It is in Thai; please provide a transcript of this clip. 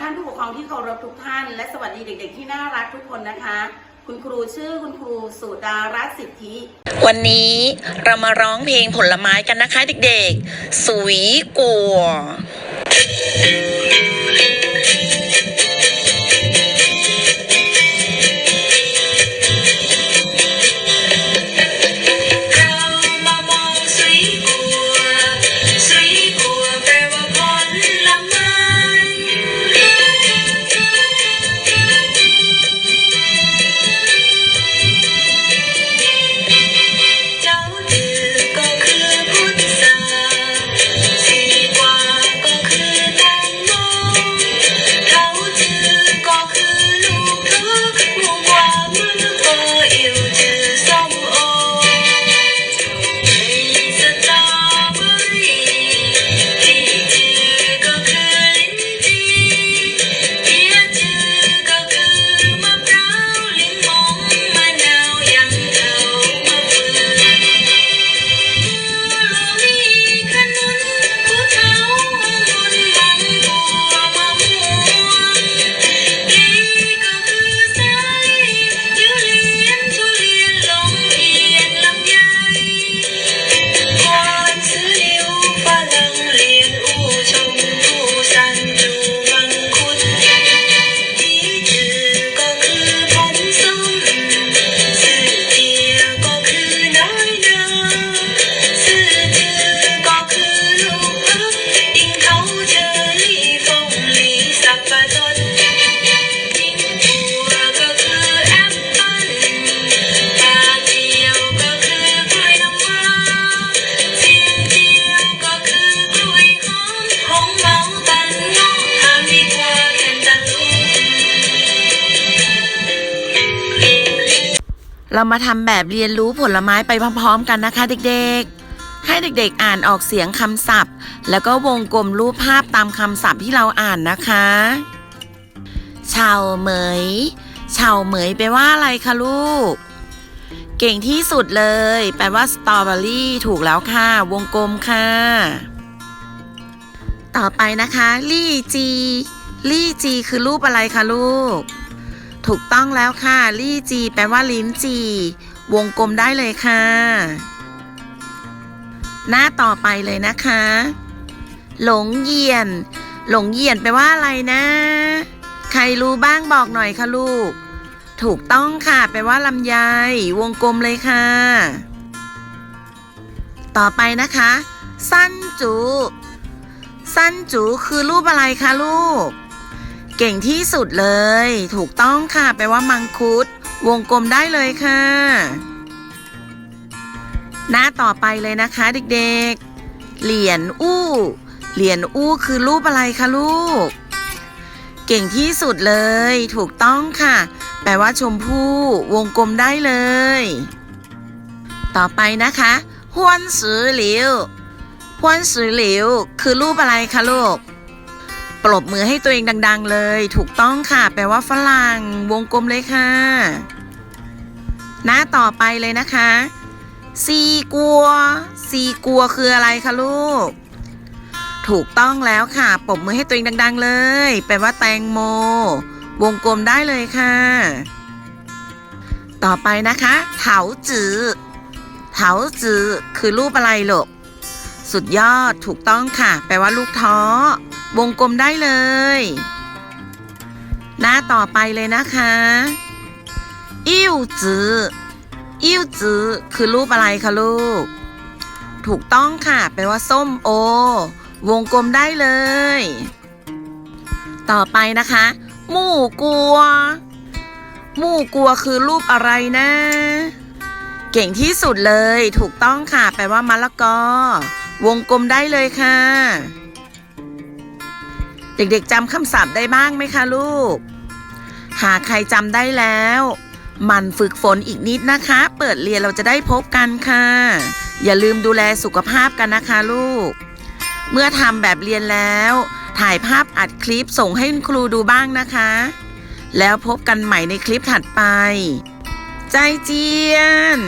ท่านผู้ปกครองที่เคารพทุกท่าน และสวัสดีเด็ก ๆ ที่น่ารักทุกคนนะคะ คุณครูชื่อคุณครูสุดารัตน์สิทธิ วันนี้เรามาร้องเพลงผลไม้กันนะคะเด็กๆ สวยกัว เรามาทำแบบเรียนรู้ผลไม้ไปพร้อม ๆ กันนะคะเด็กๆ ให้เด็กๆอ่านออกเสียงคำศัพท์ แล้วก็วงกลมรูปภาพตามคำศัพท์ที่เราอ่านนะคะเฉาเหมยเฉาเหมยแปลว่าอะไรคะลูก เก่งที่สุดเลย แปลว่าสตรอเบอรี่ถูกแล้วค่ะ วงกลมค่ะ ต่อไปนะคะ ลี่จี ลี่จีคือรูปอะไรคะลูก ถูกต้องแล้วค่ะ ลี่จีแปลว่าลิ้นจี วงกลมได้เลยค่ะ หน้าต่อไปเลยนะคะ หลงเยียน หลงเยียนแปลว่าอะไรนะ ใครรู้บ้างบอกหน่อยค่ะลูก ถูกต้องค่ะ แปลว่าลำไย วงกลมเลยค่ะ ต่อไปนะคะ สั้นจู สั้นจูคือรูปอะไรคะลูก เก่งที่สุดเลย ถูกต้องค่ะแปลว่ามังคุด วงกลมได้เลยค่ะ หน้าต่อไปเลยนะคะเด็กๆ เหรียญอู้ เหรียญอู้คือรูปอะไรคะลูก เก่งที่สุดเลย ถูกต้องค่ะ แปลว่าชมพู่วงกลมได้เลย ต่อไปนะคะฮวนสือหลิวฮวนสือหลิวคือรูปอะไรคะลูก ปรบมือให้ตัวเองดัง ๆ เลย ถูกต้องค่ะ แปลว่าฝรั่ง วงกลมเลยค่ะ หน้าต่อไปเลยนะคะซีกัวซีกัวคืออะไรคะลูก ถูกต้องแล้วค่ะปรบมือให้ตัวเองดัง ๆ เลย แปลว่าแตงโม วงกลมได้เลยค่ะ ต่อไปนะคะ เถาจือเถาจือคือรูปอะไรลูก สุดยอดถูกต้องค่ะ แปลว่าลูกท้อ วงกลมได้เลย หน้าต่อไปเลยนะคะอิ่วจืออิ่วจือคือรูปอะไรคะลูก ถูกต้องค่ะ แปลว่าส้มโอ วงกลมได้เลย ต่อไปนะคะหมู่กัวหมู่กัวคือรูปอะไรนะ เก่งที่สุดเลย ถูกต้องค่ะ แปลว่ามะละกอ วงกลมได้เลยค่ะ เด็กๆจำคำศัพท์ได้บ้างไหมคะลูก หากใครจำได้แล้วมันฝึกฝนอีกนิดนะคะ เปิดเรียนเราจะได้พบกันค่ะ อย่าลืมดูแลสุขภาพกันนะคะลูก เมื่อทำแบบเรียนแล้ว ถ่ายภาพอัดคลิปส่งให้คุณครูดูบ้างนะคะ แล้วพบกันใหม่ในคลิปถัดไป ใจเจียน